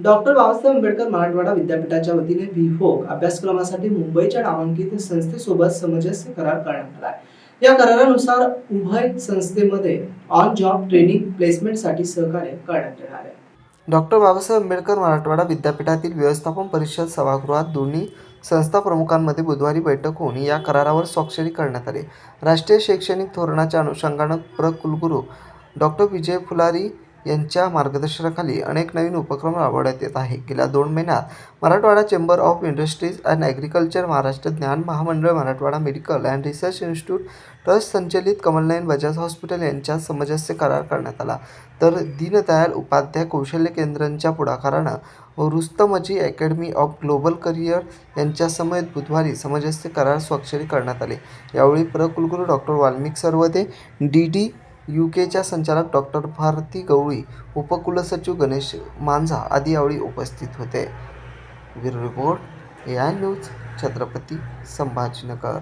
Doctor Babasaheb Ambedkar Marathwada विद्यापीठाच्या वतीने विभोग अभ्यासक्रमासाठी मुंबईच्या नामांकित संस्थेसोबत समंजस्य करार करण्यात आला आहे. या करारानुसार उभय संस्थेमध्ये ऑन जॉब ट्रेनिंग प्लेसमेंटसाठी सहकार्य करण्यात येणार आहे. डॉक्टर बाबासाहेब आंबेडकर मराठवाडा विद्यापीठातील व्यवस्थापन परिषद सभागृहात दोन्ही संस्था प्रमुखांमध्ये बुधवारी बैठक होऊन या करारावर स्वाक्षरी करण्यात आली. राष्ट्रीय शैक्षणिक धोरणाच्या अनुषंगानं प्रकुलगुरू डॉक्टर विजय फुलारी यांच्या मार्गदर्शनाखाली अनेक नवीन उपक्रम राबवण्यात येत आहे गेल्या दोन महिन्यात Marathwada chamber of industries and agriculture Maharashtra ज्ञान महामंडळ Marathwada medical and research institute trust संचलित कमलनयन बजाज हॉस्पिटल यांच्यात समजस्य करार करण्यात आला. तर दीनदयाल उपाध्याय कौशल्य केंद्रांच्या पुढाकारानं Rustomjee academy of global career यांच्या समेत बुधवारी समजस्य करार स्वाक्षरी करण्यात आले. यावेळी प्र कुलगुरू doctor Valmik Sarwade D D U केच्या संचालक डॉक्टर भारती गवळी उपकुलसचिव गणेश मांझा आदी यावेळी उपस्थित होते. Bureau report A I news Chhatrapati Sambhajinagar.